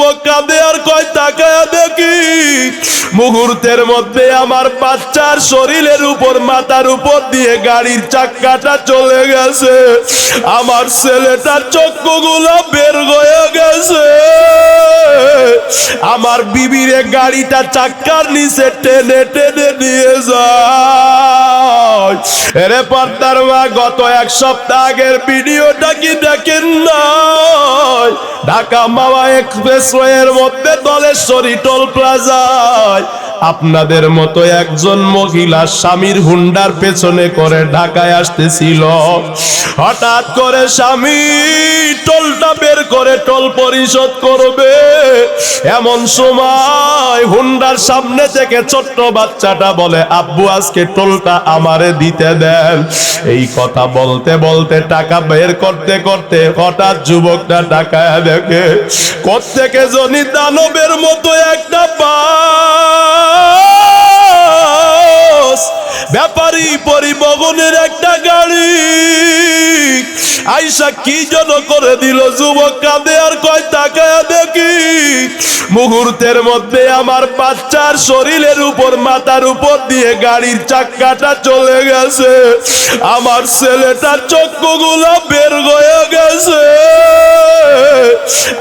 যুবক কাঁদে আর কয় তাকায় দেখি মুহূর্তের মধ্যে আমার বাচ্চার শরীরের উপর, মাথার উপর দিয়ে গাড়ির চাক্কাটা চলে গেছে। আমার ছেলেটার চক্ষুগুলো বের হয়ে গেছে। আমার বিবিরে গাড়িটা চাক্কার নিচে টেনে টেনে নিয়ে যায়। এরে পর্দার মা, গত এক সপ্তাহ আগের ভিডিওটা কি দেখেন নাই? ঢাকা মাওয়া এক্সপ্রেসওয়ের মধ্যে দলেশ্বরী টোল প্লাজায় আপনাদের মতো একজন মহিলা স্বামীর হুন্ডার পেছনে করে ঢাকায় আসতেছিল। হঠাৎ করে স্বামী টোলটা বের করে টোল পরিশোধ করবে। এমন সময় হুন্ডার সামনে থেকে ছোট্ট বাচ্চাটা বলে, আব্বু, আজকে টোলটা আমারে দিতে দেন। এই কথা বলতে বলতে টাকা বের করতে করতে হঠাৎ যুবকটা টাকা দেখে, কোত্থেকে জনি দানবের মতো একটা বাস ব্যাপারী পরিবহনের একটা গাড়ি। আইসা কি যেন করে দিল যুবক, কাঁদে আর কয়, তাকায় দেখি। মুহূর্তের মধ্যে আমার বাচ্চার শরীরের উপর, মাথার উপর দিয়ে গাড়ির চাক্কাটা চলে গেছে। আমার ছেলেটার চক্ষুগুলো বের হয়ে গেছে।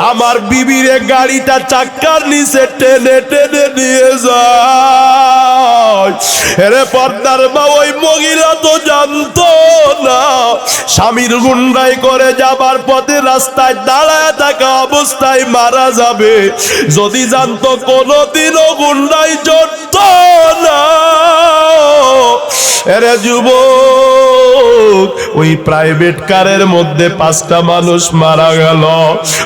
আমার বিবিরে গাড়িটা চাক্কার নিচে টেনে টেনে নিয়ে যায়। মা, ওই মহিলা তো জানতো না। স্বামীর গুন্ডাই করে যাবার পথে রাস্তায় দাঁড়ায় থাকা অবস্থায় মারা যাবে। যদি জানতো কোনোদিনও গুন্ডাই চড়ত না। এরে যুবক, ওই প্রাইভেট কারের মধ্যে পাঁচটা মানুষ মারা গেল।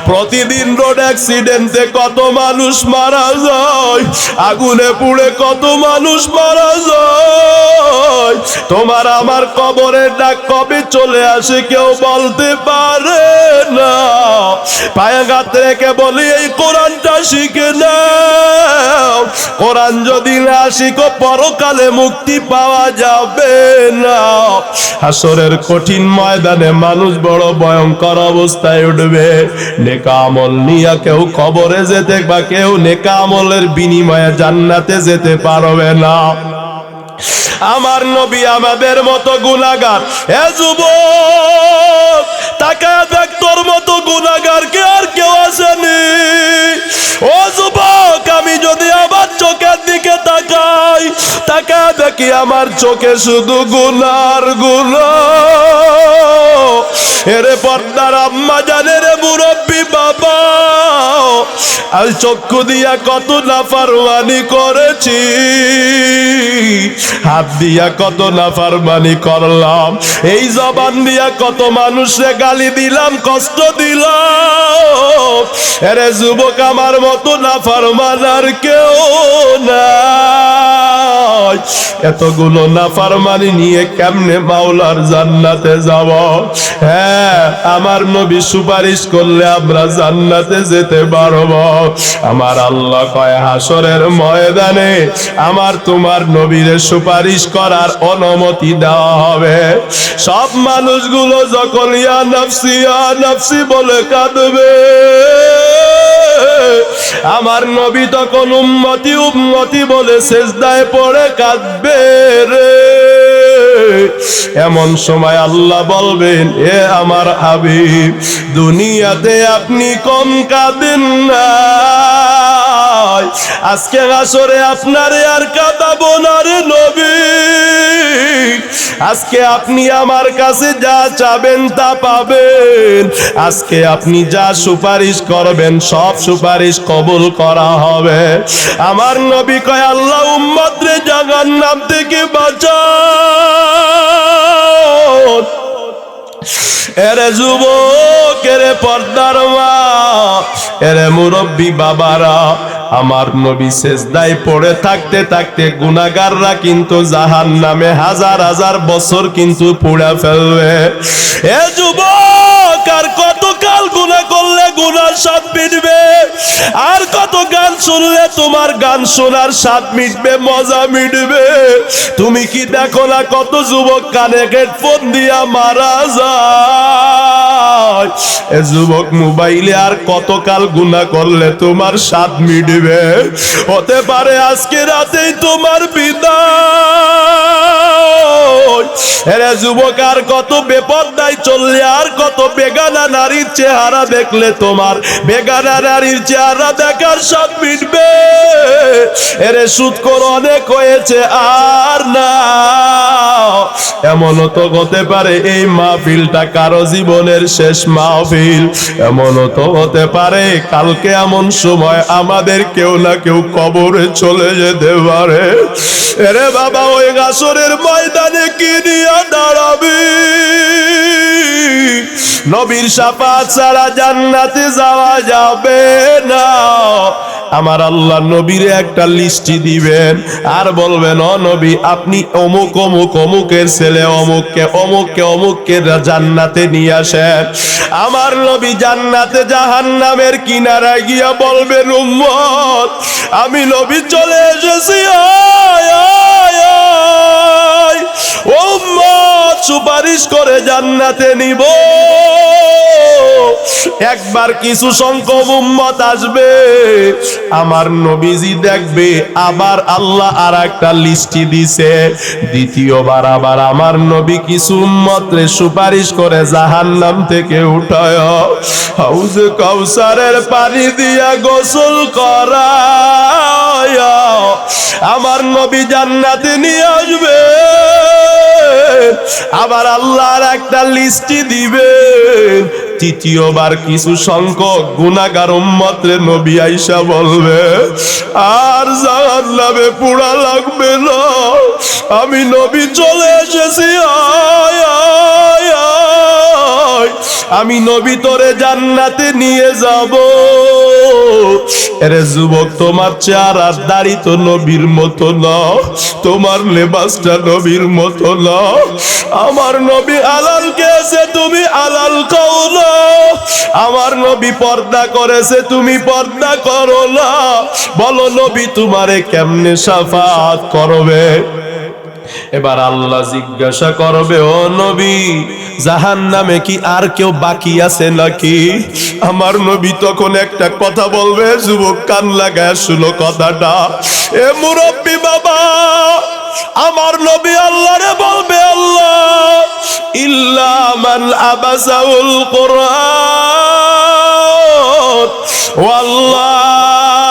প্রতিদিন রোড অ্যাক্সিডেন্টে কত মানুষ মারা যায়। আগুনে পুড়ে কত মানুষ মারা যায় তোমার আমার কবরের ডাক কবে চলে আসে কেউ বলতে পারে না। পায়ে গাত রেখে বলি, এই কোরআনটা শিখে নাও। কোরআন যদি না শিখো, পরকালে মুক্তি পাওয়া যাবে না। হাসরের কঠিন ময়দানে মানুষ বড় ভয়ঙ্কর অবস্থায় উঠবে। নেকা আমল নিয়ে কেউ কবরে যেতে বা কেউ নেকামলের বিনিময়ে জান্নাতে যেতে পারবে না। আমার নবী আমাদের মতো গুনাগার এ যুবক তাকা দেখ, তোর মতো গুনাগার কে আর কেউ আসেনি। ও যুবক, আমি যদি আমার চোখের দিকে তাকাই তাকা দেখি আমার চোখে শুধু গুনার গুনা এরে পর্দার আম্মা জানে রে মুরব্বী বাবা। আজ চক্ষু দিয়া কত নাফারমানি করেছি। হাত দিয়া কত নাফারমানি করলাম। এই জবান দিয়া কত মানুষে গালি দিলাম, কষ্ট দিলাম। এরে যুবক আমার মতো নাফারমান আর কেউ নাই। এতগুলো নাফারমানি নিয়ে কেমনে মাওলার জান্নাতে যাব? হ্যাঁ আমার নবী সুপারিশ করলে আমরা জান্নাতে যেতে পারব। আমার আল্লাহ কয় হাসরের ময়দানে আমার তোমার নবীরে সুপারিশ করার অনুমতি দেওয়া হবে। সব মানুষগুলো যখন ইয়া ইয়া বলে কাঁদবে। আমার নবী তখন উম্মতি উম্মতি বলে শেষদায় পড়ে কাঁদবে রে। এমন সময় আল্লাহ বলবেন, এ আমার হাবিব, দুনিয়াতে আপনি কম কাঁদেন না। আজকে আসরে আপনারে আর কাঁদাবো না রে নবী। আজকে আপনি আমার কাছে যা চাবেন তা পাবেন। আজকে আপনি যা সুপারিশ করবেন, সব সুপারিশ কবুল করা হবে। আমার নবী কয়, আল্লাহ উম্মত রে নাম থেকে বাঁচাও। এরে যুবক এরে পর্দার মা এরে মুরব্বী বাবারা, আমার নবী শেষদায় পড়ে থাকতে থাকতে গুনাগাররা কিন্তু জাহান নামে হাজার হাজার বছর কিন্তু পুড়া ফেলবে। এ যুবক, আর কত কাল গুণা করলে গুনার স্বাদ মিটবে? আর কত গান শুনলে তোমার গান শোনার স্বাদ মিটবে, মজা মিটবে? তুমি কি দেখো না কত যুবক কানে হেডফোন দিয়া মারা যায়? যুবক মোবাইলে আর কতকাল গুণা করলে তোমার স্বাদ মিটবে? হতে পারে আজকে তোমার এরে যুবক, আর কত বেপরদায় চললে, আর কত বেগানা নারীর চেহারা দেখলে তোমার বেগানা নারীর চেহারা দেখার মিটবে। এরে সুদ করে অনেক হয়েছে, আর না। তো হতে পারে এই মাহফিলটা কারও জীবনের শেষ মাহফিল। এমনও তো হতে পারে, কালকে এমন সময় আমাদের কেউ না কেউ কবরে চলে যেতে পারে। এরে বাবা, ওই গাছরের ময়দানে কি নিয়ে দাঁড়াবি? নবীর সাপা ছাড়া জান্নাতে যাওয়া যাবে না। আমার আল্লাহ নবীর একটা লিস্টি দিবেন। আর বলবেন, ও নবী, আপনি অমুক অমুক, অমুকের ছেলে, অমুককে অমুককে অমুককে জান্নাতে নিয়ে আসেন। আমার নবী জান্নাতে জাহান্নামের কিনারা গিয়া বলবেন, উম্মত, আমি নবী চলে এসেছি উম্মত, সুপারিশ করে জান্নাতে নিব। একবার কিছু সংখ্যক উম্মত আসবে। আমার নবীজি দেখবে, আবার আল্লাহ আর একটা লিস্টি দিছে। দ্বিতীয়বার আবার আমার নবী কিছু উম্মতরে সুপারিশ করে জাহান্নাম থেকে উঠায়। হাউজে কাউসারের পানি দিয়া গোসল করায়। আমার নবী জান্নাতে নিয়ে আসবে। আবার আল্লাহর একটা লিস্টি দিবেন তৃতীয়বার কিছু সংখ্যক গুণাগার উম্মতরে নবী আইসা বলবে, আর জাহান নামে পুরা লাগবে না। আমি নবী চলে এসেছি আয় আয়। আমি নবী তোরে জান্নাতে নিয়ে যাব। এরে যুবক, তোমার চেহারার দাড়ি তো নবীর মতো তোমার লেবাসটা নবীর মতো না। আমার নবী আলাল গেছে তুমি আলাল খাও না। আমার নবী পর্দা করেছে, তুমি পর্দা করো না। বলো নবী, তোমারে কেমনে সাফাত করবে? এবার আল্লাহ জিজ্ঞাসা করবে, ও নবী জাহান নামে কি আর কেউ বাকি আছে নাকি? আমার নবী তখন একটা কথা বলবে, যুবক কান লাগায় শুনো কথাটা। এ মুরব্বী বাবা, আমার নবী আল্লাহরে বলবে আল্লাহ, ইল্লা মান আবাসাউল কোরআন, ওয়াল্লাহ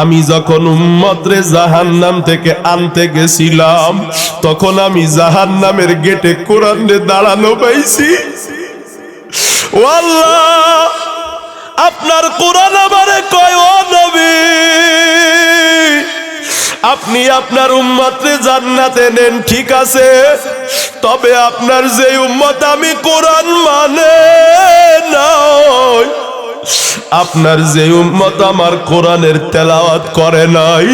আমি যখন উম্মতরে জাহান্নাম থেকে আনতে গেছিলাম, তখন আমি জাহান্নামের গেটে কোরআনে দাঁড়ানো পাইছি। ও আল্লাহ, আপনার কোরআন আমারে কয়, ও নবী, আপনি আপনার উম্মতরে জান্নাতে নেন, ঠিক আছে? তবে আপনার যে উম্মত আমি কোরআন মানে নয় আপনার যে উম্মত আমার কোরআনের তেলাওয়াত করে নাই,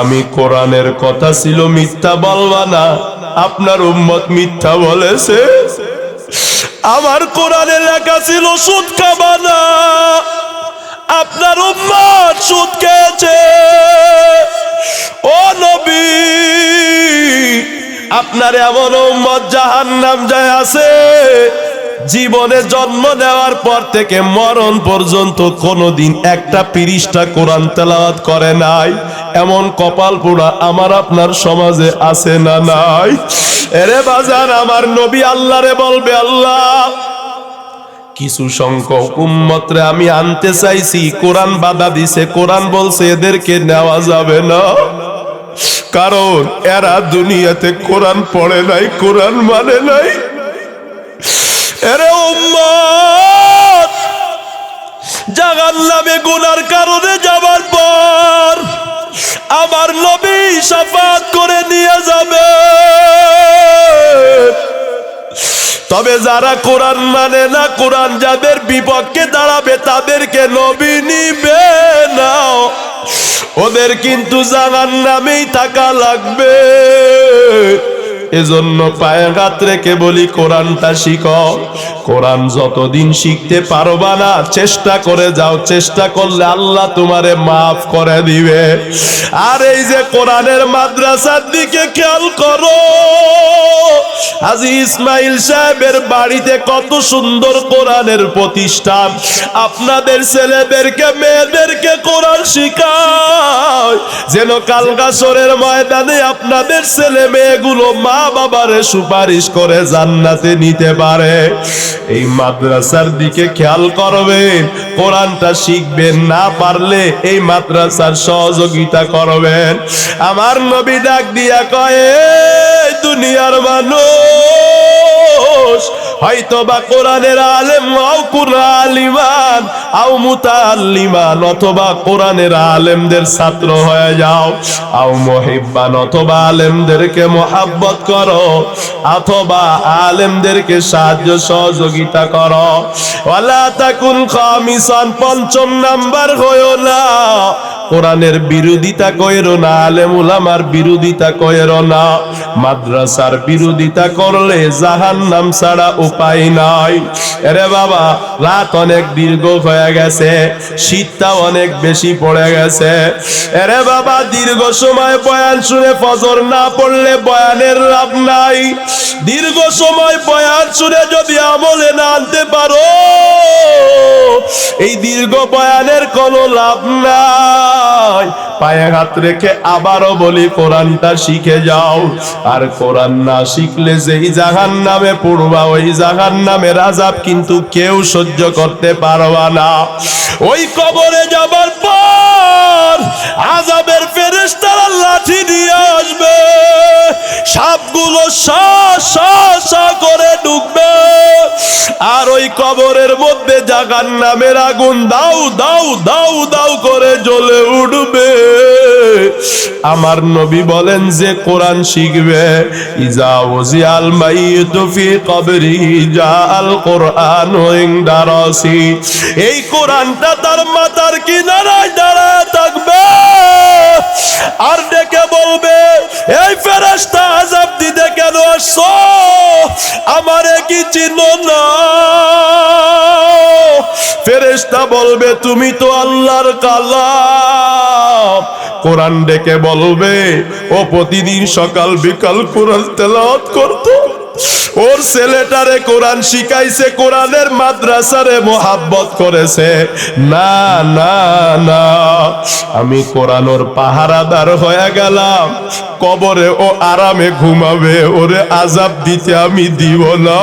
আমি কোরআনের কথা ছিল মিথ্যা বলবা না, আপনার উম্মত মিথ্যা বলেছে। আমার কোরআনে লেখা ছিল, সুদ খাবা না, আপনার উম্মত সুদ খেয়েছে। ও নবী, আপনার এমন উম্মত জাহান্নাম যায় আছে জীবনে জন্ম নেওয়ার পর থেকে মরণ পর্যন্ত কোনোদিন একটা পিরিশটা কোরআন তেলাওয়াত করে নাই। এমন কপাল পোড়া আমার আপনার সমাজে আছে না নাই? এরে বাজার, আমার নবী আল্লাহরে বলবে আল্লাহ, কিছু সংখ্যক উম্মতরে আমি আনতে চাইছি, কোরআন বাধা দিছে, কোরআন বলছে এদেরকে নেওয়া যাবে না। কারণ এরা দুনিয়াতে কোরআন পড়ে নাই, কোরআন মানে নাই। এরে উম্মত জাহান্নামে গুনার কারণে যাবার পর আমার নবী সাফাত করে নিয়ে যাবে। তবে যারা কোরআন মানে না, কোরআন যাদের বিপক্ষে দাঁড়াবে, তাদেরকে নবী নিবে না। ওদের কিন্তু জানার নামেই থাকা লাগবে। এজন্য পায়ে হাত রেখে বলি, কোরআনটা শিখো। কোরআন যতদিন শিখতে পারবা না, চেষ্টা করে যাও, চেষ্টা করলে আল্লাহ তোমারে মাফ করে দিবে। আর এই যে কোরআনের মাদ্রাসার দিকে খেয়াল করো হাজি ইসমাইল সাহেবের বাড়িতে কত সুন্দর কোরআনের প্রতিষ্ঠান। আপনাদের ছেলেদেরকে, মেয়েদেরকে কোরআন শিখায়। যেন কালকাসরের ময়দানে আপনাদের ছেলে মেয়েগুলো মা বাবারে সুপারিশ করে জান্নাতে নিতে পারে। এই মাদ্রাসার দিকে খেয়াল করবেন, কোরআনটা শিখবেন না পারলে এই মাদ্রাসার সহযোগিতা করবেন। আমার নবী ডাক দিয়া কয়ে দুনিয়ার মানুষ হয়তো বা কোরআনের আলেম আও কুরআলিমান, আও মুতাআল্লিমান, অথবা কোরআনের আলেমদের ছাত্র হয়ে যাও, আও মুহিব্বান, অথবা আলেমদেরকে মোহাব্বত করো, অথবা আলেমদেরকে সাহায্য সহযোগিতা করো। ওয়ালা তাকুন খামিসান, পঞ্চম নাম্বার হয়ো না। কোরআনের বিরোধিতা কইরো না, আলেম উলামার বিরোধিতা কইরো না। মাদ্রাসার বিরোধিতা করলে জাহান্নাম ছাড়া উপায় নাই। আরে বাবা, রাত অনেক দীর্ঘ হয়ে গেছে, শীতটা অনেক বেশি পড়ে গেছে। আরে বাবা, দীর্ঘ সময় বয়ান শুনে ফজর না পড়লে বয়ানের লাভ নাই। দীর্ঘ সময় বয়ান শুনে যদি আমলে না আনতে পারো, এই দীর্ঘ বয়ানের কোনো লাভ নাই। পায়ে হাত রেখে আবারও বলি, কোরআনটা শিখে যাও। আর কোরআন না শিখলে যেই জাহান নামে পড়বা, ওই জাহান নামের আজাব কিন্তু কেউ সহ্য করতে পারবা না। ওই কবরে যাবার পর আজাবের ফেরেশতারা লাঠি দিয়ে আসবে। সাপগুলো করে ঢুকবে আর ওই কবরের মধ্যে জাগান নামের আগুন দাউ দাউ দাউ দাউ করে জ্বলে উঠবে আমার নবী বলেন যে, কোরআন শিখবে। ইজা ওজিয়াল মাইয়িতু ফি কোরআন ইনদা রাসি এই কোরআনটা তার মাথার কিনারায় দাঁড়ায় থাকবে। আর ডেকে বলবে, এই ফেরেশতা আযাব দিতে কেন আসছো? আমারে কি চিনো না? ফেরেশতা বলবে, তুমি তো আল্লাহর কালাম। কোরআন ডেকে বলবে, ও প্রতিদিন সকাল বিকাল কোরআন তেলাওয়াত করতো? ওর ছেলেটারে কোরআন শিখাইছে, কোরআনের মাদ্রাসারে মোহাব্বত করেছে। না না না, আমি কোরআন ওর পাহারাদার হয়ে গেলাম। কবরে ও আরামে ঘুমাবে, ওরে আজাব দিতে আমি দিব না।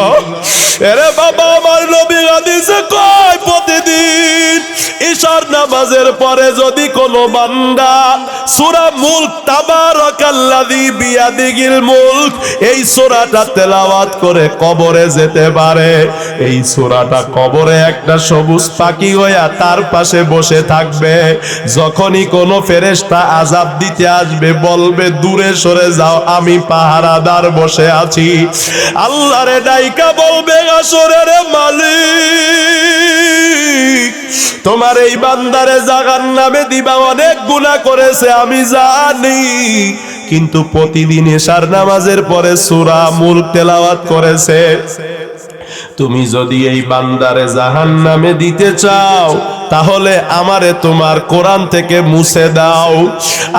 এরে বাবা, আমার নবী হাদিসে কয়, প্রতিদিন ঈশার নামাজের পরে যদি কোনো বান্দা সূরা মুলক তাবারাকাল্লাযী বিয়াদিহিল মুলক, এই সূরাটা তেলাওয়াত করে কবরে যেতে পারে। এই সূরাটা কবরে একটা সবুজ পাখি হইয়া তার পাশে বসে থাকবে। যখনই কোনো ফেরেশতা আজাব দিতে আসবে, বলবে, দূরে সরে যাও, আমি পাহারাদার বসে আছি। আল্লাহরে ডাইকা বলবে আসরের মালিক, তোমার এই বান্দারে জাগার নামে দিবা, অনেক গুনাহ করেছে, আমি জানি। কিন্তু প্রতিদিন এশার নামাজের পরে সূরা মুলক তেলাওয়াত করেছে। তুমি যদি এই বান্দারে জাহান নামে দিতে চাও, তাহলে আমারে তোমার কোরআন থেকে মুছে দাও।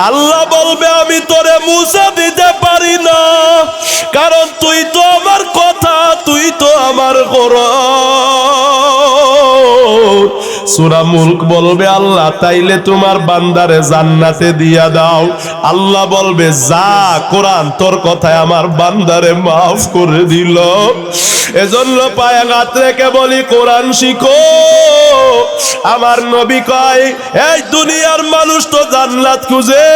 আল্লাহ বলবে, আমি তোরে মুছে দিতে পারি না। কারণ তুই তো আমার কথা, তুই তো আমার কোরআন সূরা মুলক বলবে, আল্লাহ, তাইলে তোমার বান্দারে জান্নাতে দিয়া দাও। আল্লাহ বলবে, যা, কোরআন তোর কথায় আমার বান্দারে মাফ করে দিল। এজন্য পায়ে গাত রেখে বলি, কোরআন শিখো। আমার নবী কয়, এই দুনিয়ার মানুষ তো জান্নাত খুঁজে।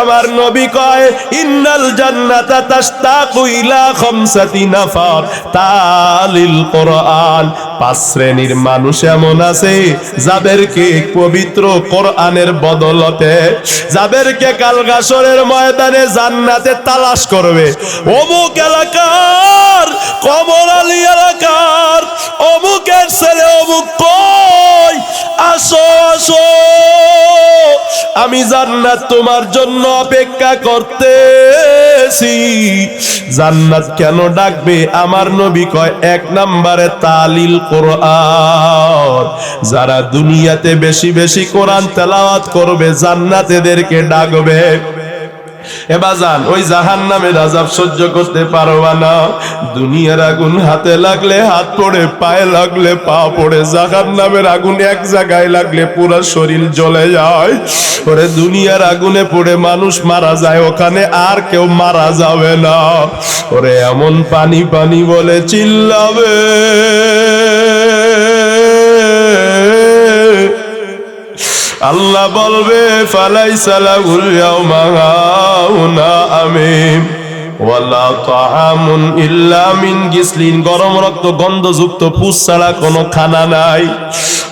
আমার নবী কয়, ইন্নাল জান্নাতা তাশতাকু ইলা খামসাতি নাফার। তালিল কোরআন পাঁচ শ্রেণির মানুষ এমন আছে, যাদেরকে পবিত্র কোরআনের বদলতে, যাদেরকে কাল গাসরের ময়দানে জান্নাতে তালাশ করবে। অমুক এলাকার কমর আলী এলাকার, অমুকের ছেলে অমুক কই? আসো আসো। আমি জান্নাত তোমার জন্য অপেক্ষা করতেছি। জান্নাত কেন ডাকবে? আমার নবী কয়, এক নম্বরে তালিল কোরআন। যারা দুনিয়াতে বেশি বেশি কোরআন তেলাওয়াত করবে জান্নাত এদেরকে ডাকবে এবাজান ওই জাহান নামে রাজাব সহ্য করতে পারবা না। দুনিয়ার আগুন হাতে লাগলে হাত পড়ে, পায়ে লাগলে পা পড়ে। জাহান নামের আগুন এক জায়গায় লাগলে পুরো শরীর জ্বলে যায়। ওরে, দুনিয়ার আগুনে পড়ে মানুষ মারা যায়, ওখানে আর কেউ মারা যাবে না। ওরে, এমন পানি পানি বলে চিল্লাবে। আল্লাহ বলবে ফালাই সালাগুল না আমিম ওয়ালা তাআমুন ইল্লা মিন গিসলিন। গরম রক্ত গন্ধযুক্ত পুষ ছাড়া কোনো খানা নাই।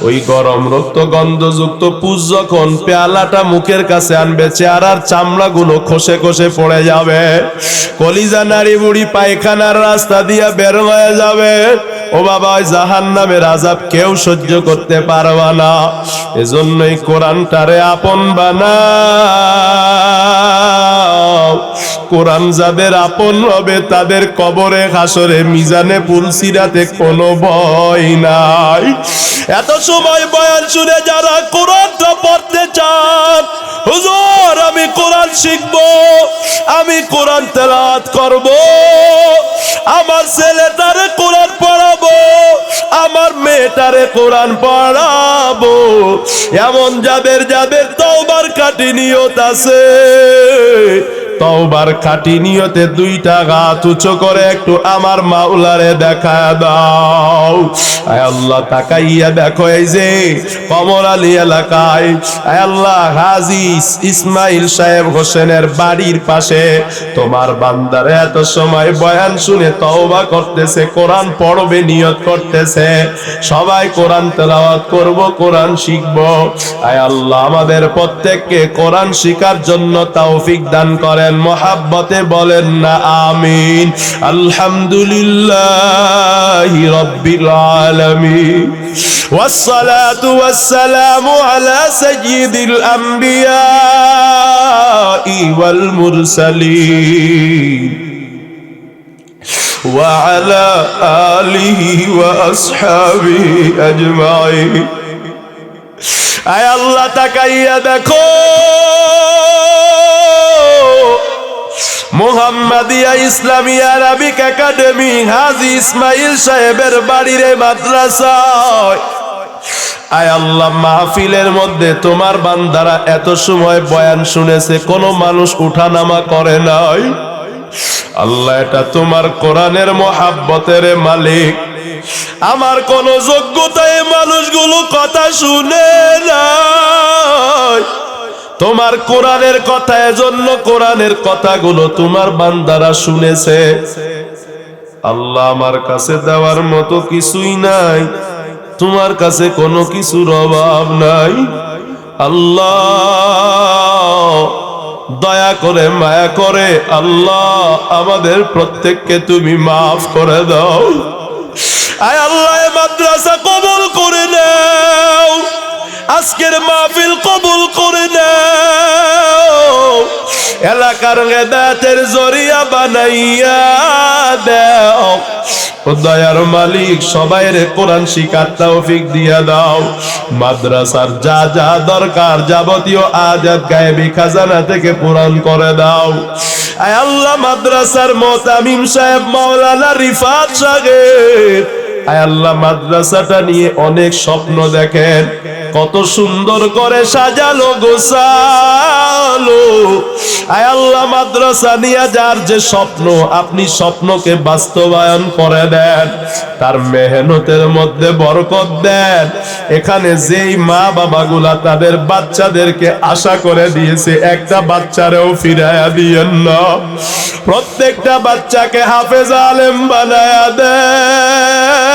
ওই গরম রক্ত গন্ধযুক্ত পুষ যখন পেয়ালাটা মুখের কাছে আনবে, চেহারার চামড়াগুলো খসে খসে পড়ে যাবে। কলিজা নাড়ি বুড়ি পায়খানার রাস্তা দিয়ে বের হয়ে যাবে। ও বাবা, ওই জাহান নামের আজাব কেউ সহ্য করতে পারবা না। এজন্যই কোরআনটারে আপন বানা কোরআন যাদের আপন হবে, তাদের কবরে, হাসরে, মিজানে, পুলসিরাতে কোনো ভয় নাই। এত সময় বয়ান শুনে যারা কোরআনটা পড়তে চান, হুজুর, আমি কোরআন শিখব, আমি কোরআন তেলাওয়াত করব, আমার ছেলেটারে কোরআন পড়াবো, আমার মেয়েটারে কোরআন পড়াবো। এমন যাদের যাদের তওবার কাটি নিয়ত আছে তওবার খাটি নিয়তে দুইটা গাত উঁচু করে একটু আমার মাওলারে দেখা দাও। আয় আল্লাহ, তাকাইয়া দেখো এই যে কমর আলী এলাকায়। আয় আল্লাহ, হাজি ইসমাইল সাহেব হোসেনের বাড়ির পাশে। তোমার বান্দার এত সময় বয়ান শুনে তওবা করতেছে, কোরআন পড়বে, নিয়ত করতেছে। সবাই কোরআন তেলাওয়াত করব, কোরআন শিখব। আয় আল্লাহ, আমাদের প্রত্যেককে কোরআন শিখার জন্য তৌফিক দান করেন মহাব্বতে বলেন না আমিন আলহামদুলিল্লাহ রব্বিল আলামিন والصلاة والسلام على سيد الأنبياء والمرسلين وعلى آله وأصحابه أجمعين আয় আল্লাহ তাকাইয়া মোহাম্মদিয়া ইসলামী আরবিক একাডেমি হাজি ইসমাইল সাহেবের বাড়ির মাদ্রাসায়। আয় আল্লাহ, মাহফিলের মধ্যে তোমার বান্দারা এত সময় বয়ান শুনেছে, কোনো মানুষ উঠানামা করে নাই। আল্লাহ, এটা তোমার কোরআনের মহাব্বতের মালিক। আমার কোন যোগ্যতায় মানুষগুলো কথা শুনে নাই। তোমার কোরআনের কথা, এজন্য কোরআনের কথাগুলো তোমার বান্দারা শুনেছে। আল্লাহ আমার কাছে দেওয়ার মতো কিছুই নাই, তোমার কাছে কোনো কিছুর অভাব নাই। আল্লাহ, দয়া করে, মায়া করে, আল্লাহ আমাদের প্রত্যেককে তুমি মাফ করে দাও। আয় আল্লাহ মাদ্রাসা কবুল করে নাও। আজকের মাহফিল কবুল করে নাও। এলাকার হেদায়তের জরিয়া বানাইয়া দাও। দয়ার মালিক সবাই রে কোরআন শিকার তৌফিক দিয়া দাও। মাদ্রাসার যা যা দরকার যাবতীয় আজাদ গায়েবী খাজানা থেকে পূরণ করে দাও। আয় আল্লাহ, মাদ্রাসার মোতামিম সাহেব মাওলানা রিফাত সাহেব। আয় আল্লাহ, মাদ্রাসাটা নিয়ে অনেক স্বপ্ন দেখেন। কত সুন্দর করে সাজালো গোসালো আয় আল্লাহ, মাদ্রাসা নিয়ে যার যে স্বপ্ন, আপনি স্বপ্নকে বাস্তবায়ন করে দেন। তার মেহনতের মধ্যে বরকত দেন। এখানে যেই মা বাবাগুলা তাদের বাচ্চাদেরকে আশা করে দিয়েছে, একটা বাচ্চারেও ফিরাইয়া দিয়েন না। প্রত্যেকটা বাচ্চাকে হাফেজ আলেম বানায়া দেন।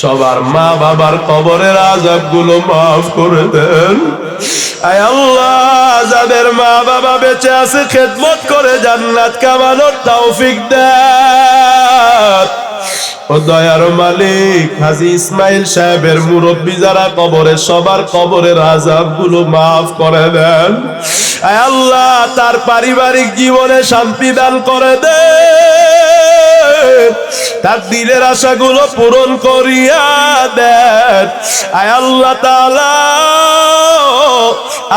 সবার মা বাবার কবরের আজাবগুলো মাফ করে দেন। যাদের মা বাবা বেঁচে আছে, খেদমত করে জান্নাত কামানোর তৌফিক দেন। মালিক, হাজি ইসমাইল সাহেবের মুরব্বী যারা কবরে সবার কবরের আজাবগুলো মাফ করে দেন। আল্লাহ, তার পারিবারিক জীবনে শান্তি দান করে দেন। তার দিলের আশাগুলো পূরণ করিয়া দেন। আয় আল্লাহ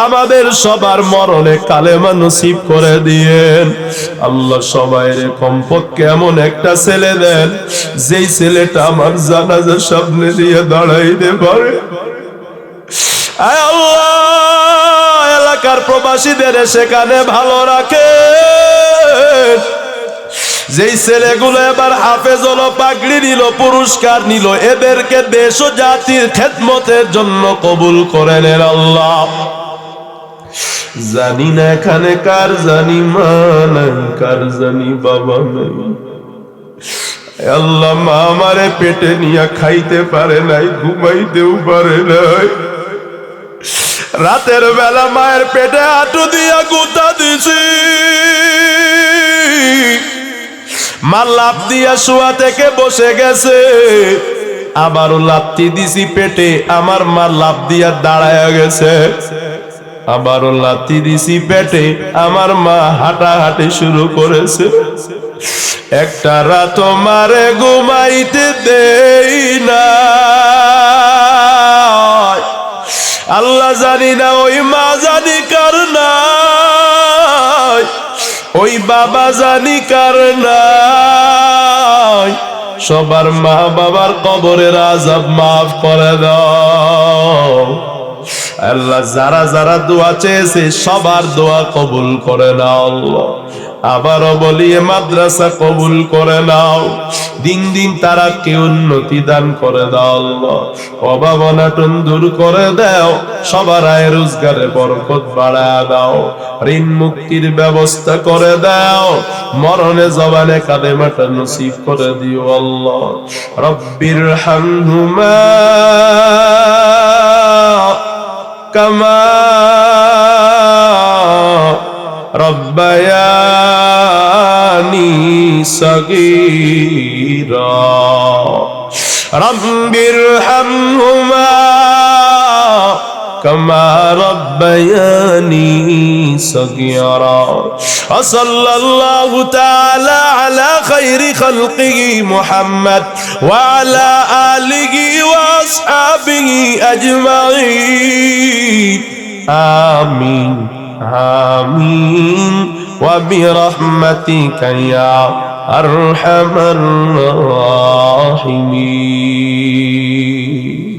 আমাদের সবার মরণে কালেমা নসিব করে দিয়েন। আল্লাহ সবাই কমপক্ষে এমন একটা ছেলে দেন, যেই ছেলেটা আমার জানাজার সামনে দিয়ে দাঁড়াইতে পারে। আয় আল্লাহ, এলাকার প্রবাসীদের সেখানে ভালো রাখে যেই ছেলেগুলো এবার হাফেজ হলো, পাগড়ি নিল, পুরস্কার নিল, এদেরকে দেশ ও জাতির খেদমতের জন্য কবুল করে নেন আল্লাহ। জানি না এখানে কার জানি মা নাই, কার জানি বাবা নাই। আল্লাহ, মা আমারে পেটে নিয়ে খাইতে পারে নাই, ঘুমাইতেও পারে নাই। রাতের বেলা মায়ের পেটে হাঁটু দিয়া গুতা দিছি। মা লাভ দিয়া শুয়া থেকে বসে গেছে। আবারও লাত্তি দিছি পেটে, আমার মা লাভ দিয়া দাঁড়ায় গেছে। আবারও লাত্তি দিছি পেটে, আমার মা হাঁটাহাঁটি শুরু করেছে। একটা রাত মারে ঘুমাইতে দেই না আল্লাহ জানি না ওই মা জানি কার ওই বাবা জানি কার নাই। সবার মা বাবার কবরের আজাব মাফ করে দাও। আল্লাহ যারা যারা দোয়া চেয়েছে সবার দোয়া কবুল করে না আল্লাহ। আবারও বলি মাদ্রাসা কবুল করে নাও। দিন দিন তারা কে উন্নতি দান করে দাও আল্লাহ। অভাব দূর করে দাও। সবার আয় রোজগারে বরকত বাড়া দাও। ঋণ মুক্তির ব্যবস্থা করে দাও। মরণে জবানে কালেমাটা নসিব করে দিও আল্লাহ। রব্বির হামহুমা কামা ربياني صغيرا. رب ارحمهما كما ربياني صغيرا. وصلى الله تعالى على خير خلقه محمد وعلى آله وأصحابه أجمعين. آمين. آمين. وبرحمتك يا أرحم الراحمين.